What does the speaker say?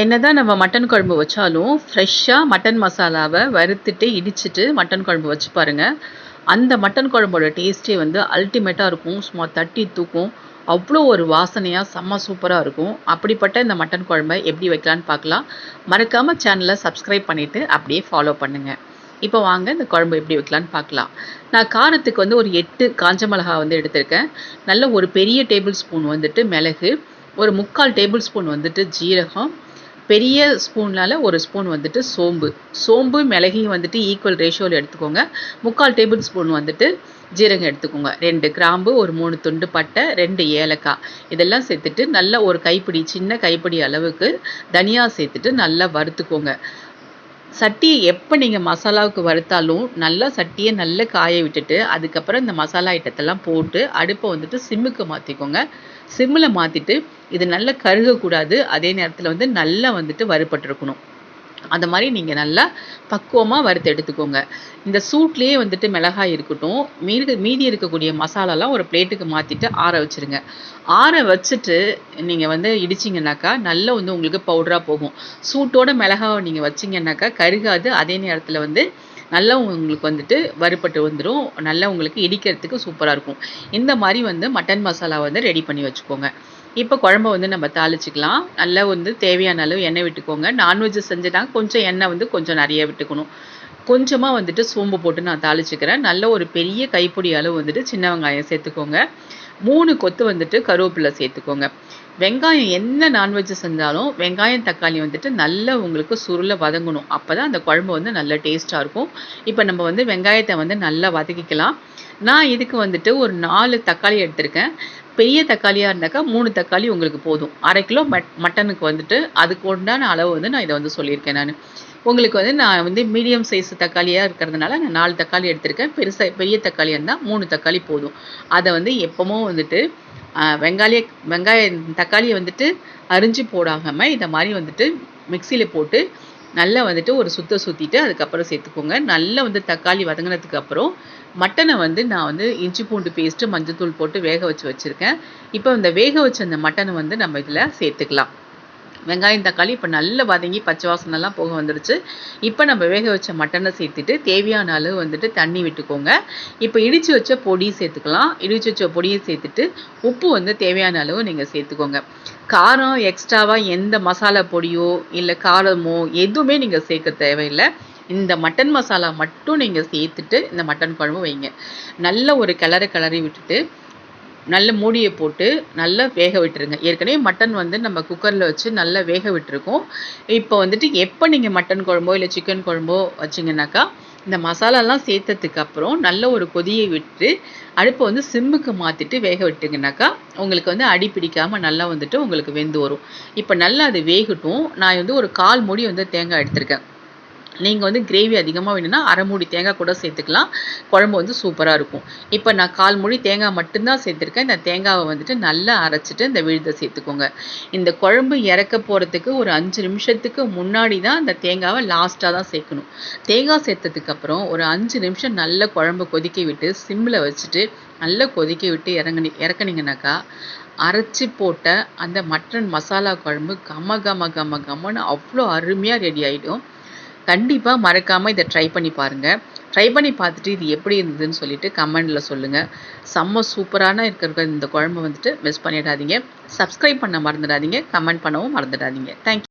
என்னதான் நம்ம மட்டன் குழம்பு வச்சாலும் ஃப்ரெஷ்ஷாக மட்டன் மசாலாவை வறுத்துட்டு இடிச்சிட்டு மட்டன் குழம்பு வச்சு பாருங்கள் அந்த மட்டன் குழம்போட டேஸ்ட்டே வந்து அல்டிமேட்டாக இருக்கும். சும்மா தட்டி தூக்கும். அவ்வளோ ஒரு வாசனையாக செம்ம சூப்பராக இருக்கும். அப்படிப்பட்ட இந்த மட்டன் குழம்பை எப்படி வைக்கலான்னு பார்க்கலாம். மறக்காமல் சேனலை சப்ஸ்கிரைப் பண்ணிவிட்டு அப்படியே ஃபாலோ பண்ணுங்கள் இப்போ வாங்க இந்த குழம்பு எப்படி வைக்கலான்னு பார்க்கலாம். நான் காரத்துக்கு வந்து ஒரு எட்டு காஞ்ச மிளகா வந்து எடுத்திருக்கேன். நல்ல ஒரு பெரிய டேபிள் ஸ்பூன் வந்துட்டு மிளகு ஒரு முக்கால் டேபிள் ஸ்பூன் வந்துட்டு ஜீரகம் பெரிய ஸ்பூனால் ஒரு ஸ்பூன் வந்துட்டு சோம்பு. சோம்பு மிளகையும் வந்துட்டு ஈக்குவல் ரேஷியோவில் எடுத்துக்கோங்க. முக்கால் டேபிள் ஸ்பூன் வந்துட்டு ஜீரகம் எடுத்துக்கோங்க. ரெண்டு கிராம்பு ஒரு மூணு துண்டு பட்டை ரெண்டு ஏலக்காய். இதெல்லாம் சேர்த்துட்டு நல்ல ஒரு கைப்பிடி சின்ன கைப்பிடி அளவுக்கு தனியாக சேர்த்துட்டு நல்லா வறுத்துக்கோங்க. சட்டியை எப்போ நீங்கள் மசாலாவுக்கு வறுத்தாலும் நல்லா சட்டியை நல்லா காய விட்டுட்டு அதுக்கப்புறம் இந்த மசாலா ஐட்டத்தெல்லாம் போட்டு அடுப்பை வந்துட்டு சிம்முக்கு மாற்றிக்கோங்க சிம்மில் மாற்றிட்டு இது நல்லா கருகக்கூடாது. அதே நேரத்தில் வந்து நல்லா வந்துட்டு வறுபட்டுருக்கணும். அந்த மாதிரி நீங்கள் நல்லா பக்குவமாக வறுத்து எடுத்துக்கோங்க. இந்த சூட்லேயே வந்துட்டு மிளகாய் இருக்கட்டும் மீதி மீதி இருக்கக்கூடிய மசாலாலாம் ஒரு பிளேட்டுக்கு மாற்றிட்டு ஆற வச்சுருங்க. ஆற வச்சுட்டு நீங்கள் வந்து இடிச்சிங்கனாக்கா நல்லா வந்து உங்களுக்கு பவுடராக போகும். சூட்டோட மிளகாவை நீங்கள் வச்சிங்கன்னாக்கா கருகாது. அதே நேரத்தில் வந்து நல்லா உங்களுக்கு வந்துட்டு வறுப்பட்டு வந்துடும் நல்லா உங்களுக்கு இடிக்கிறதுக்கு சூப்பராக இருக்கும். இந்த மாதிரி வந்து மட்டன் மசாலா வந்து ரெடி பண்ணி வச்சுக்கோங்க. இப்போ குழம்ப வந்து நம்ம தாளிச்சிக்கலாம். நல்லா வந்து தேவையான அளவு எண்ணெய் விட்டுக்கோங்க. நான்வெஜ் செஞ்சுட்டாங்க. கொஞ்சம் எண்ணெய் வந்து கொஞ்சம் நிறைய விட்டுக்கணும். கொஞ்சமாக வந்துட்டு சோம்பு போட்டு நான் தாளிச்சுக்கிறேன். நல்ல ஒரு பெரிய கைப்பிடி அளவு வந்துட்டு சின்ன வெங்காயம் சேர்த்துக்கோங்க. மூணு கொத்து வந்துட்டு கருவேப்பிலை சேர்த்துக்கோங்க. வெங்காயம் என்ன நான்வெஜ் செஞ்சாலும் வெங்காயம் தக்காளி வந்துட்டு நல்லா உங்களுக்கு சுருளை வதங்கணும். அப்போ தான் அந்த குழம்பு வந்து நல்ல டேஸ்ட்டாக இருக்கும். இப்போ நம்ம வந்து வெங்காயத்தை வந்து நல்லா வதக்கிக்கலாம். நான் இதுக்கு வந்துட்டு ஒரு நாலு தக்காளி எடுத்திருக்கேன். பெரிய தக்காளியாக இருந்தாக்கா மூணு தக்காளி உங்களுக்கு போதும். அரை கிலோ மட் மட்டனுக்கு வந்துட்டு அதுக்கு உண்டான அளவு வந்து நான் இதை வந்து சொல்லியிருக்கேன் நான். உங்களுக்கு வந்து நான் வந்து மீடியம் சைஸ் தக்காளியாக இருக்கிறதுனால நான் நாலு தக்காளி எடுத்திருக்கேன். பெருசாக பெரிய தக்காளியாக இருந்தால் மூணு தக்காளி போதும். அதை வந்து எப்பவும் வந்துட்டு வெங்காய வெங்காயம் தக்காளியை வந்துட்டு அரிஞ்சு போடாமல் இதை மாதிரி வந்துட்டு மிக்சியில் போட்டு நல்லா வந்துட்டு ஒரு சுத்த சுற்றிட்டு அதுக்கப்புறம் சேர்த்துக்கோங்க. நல்லா வந்து தக்காளி வதங்கினதுக்கு அப்புறம் மட்டனை வந்து நான் வந்து இஞ்சி பூண்டு பேஸ்ட்டு மஞ்சத்தூள் போட்டு வேக வச்சு வச்சுருக்கேன். இப்போ இந்த வேக வச்ச அந்த மட்டனை வந்து நம்ம இதில் சேர்த்துக்கலாம். வெங்காயம் தக்காளி இப்போ நல்லா வதங்கி பச்சை வாசனைலாம் போக வந்துடுச்சு இப்போ நம்ம வேக வச்ச மட்டனை சேர்த்துட்டு தேவையான அளவு வந்துட்டு தண்ணி விட்டுக்கோங்க. இப்போ இடித்து வச்ச பொடி சேர்த்துக்கலாம். இடித்து வச்ச பொடியை சேர்த்துட்டு உப்பு வந்து தேவையான அளவு நீங்கள் சேர்த்துக்கோங்க. காரம் எக்ஸ்ட்ராவாக எந்த மசாலா பொடியோ இல்லை காரமோ எதுவுமே நீங்கள் சேர்க்க தேவையில்லை. இந்த மட்டன் மசாலா மட்டும் நீங்கள் சேர்த்துட்டு இந்த மட்டன் குழம்பு வைங்க. நல்ல ஒரு கிளறு கிளறி விட்டுட்டு நல்ல மூடியை போட்டு நல்லா வேக விட்டுருங்க. ஏற்கனவே மட்டன் வந்து நம்ம குக்கரில் வச்சு நல்லா வேக விட்டுருக்கோம். இப்போ வந்துட்டு எப்போ நீங்கள் மட்டன் குழம்போ இல்லை சிக்கன் குழம்போ வச்சிங்கனாக்கா இந்த மசாலாலாம் சேர்த்ததுக்கு அப்புறம் நல்ல ஒரு கொதியை விட்டு அடுப்பை வந்து சிம்முக்கு மாற்றிட்டு வேக விட்டுங்கனாக்கா உங்களுக்கு வந்து அடி பிடிக்காமல் நல்லா வந்துட்டு உங்களுக்கு வெந்து வரும். இப்போ நல்லா அது வேகட்டும். நான் வந்து ஒரு கால் மூடி வந்து தேங்காய் எடுத்திருக்கேன். நீங்கள் வந்து கிரேவி அதிகமாக வேணும்னா அரை மூடி தேங்காய் கூட சேர்த்துக்கலாம். குழம்பு வந்து சூப்பராக இருக்கும். இப்போ நான் கால் மூடி தேங்காய் மட்டும்தான் சேர்த்துருக்கேன். இந்த தேங்காவை வந்துட்டு நல்லா அரைச்சிட்டு இந்த விழுதை சேர்த்துக்கோங்க. இந்த குழம்பு இறக்க போகிறதுக்கு ஒரு அஞ்சு நிமிஷத்துக்கு முன்னாடி தான் இந்த தேங்காவை லாஸ்ட்டாக தான் சேர்க்கணும். தேங்காய் சேர்த்ததுக்கப்புறம் ஒரு அஞ்சு நிமிஷம் நல்ல குழம்பு கொதிக்க விட்டு சிம்மில் வச்சுட்டு நல்லா கொதிக்க விட்டு இறங்கி இறக்குனீங்கனாக்கா அரைச்சி போட்ட அந்த மட்டன் மசாலா குழம்பு கம கம கம கமன்னு அவ்வளோ அருமையாக ரெடி ஆகிடும் கண்டிப்பாக மறக்காமல் இதை ட்ரை பண்ணி பாருங்கள் ட்ரை பண்ணி பார்த்துட்டு இது எப்படி இருந்ததுன்னு சொல்லிட்டு கமெண்டில் சொல்லுங்கள் செம்ம சூப்பரான இருக்கிற இந்த குழம்பு வந்துட்டு மிஸ் பண்ணிடாதீங்க. சப்ஸ்கிரைப் பண்ண மறந்துடாதீங்க. கமெண்ட் பண்ணவும் மறந்துடாதீங்க. தேங்க்யூ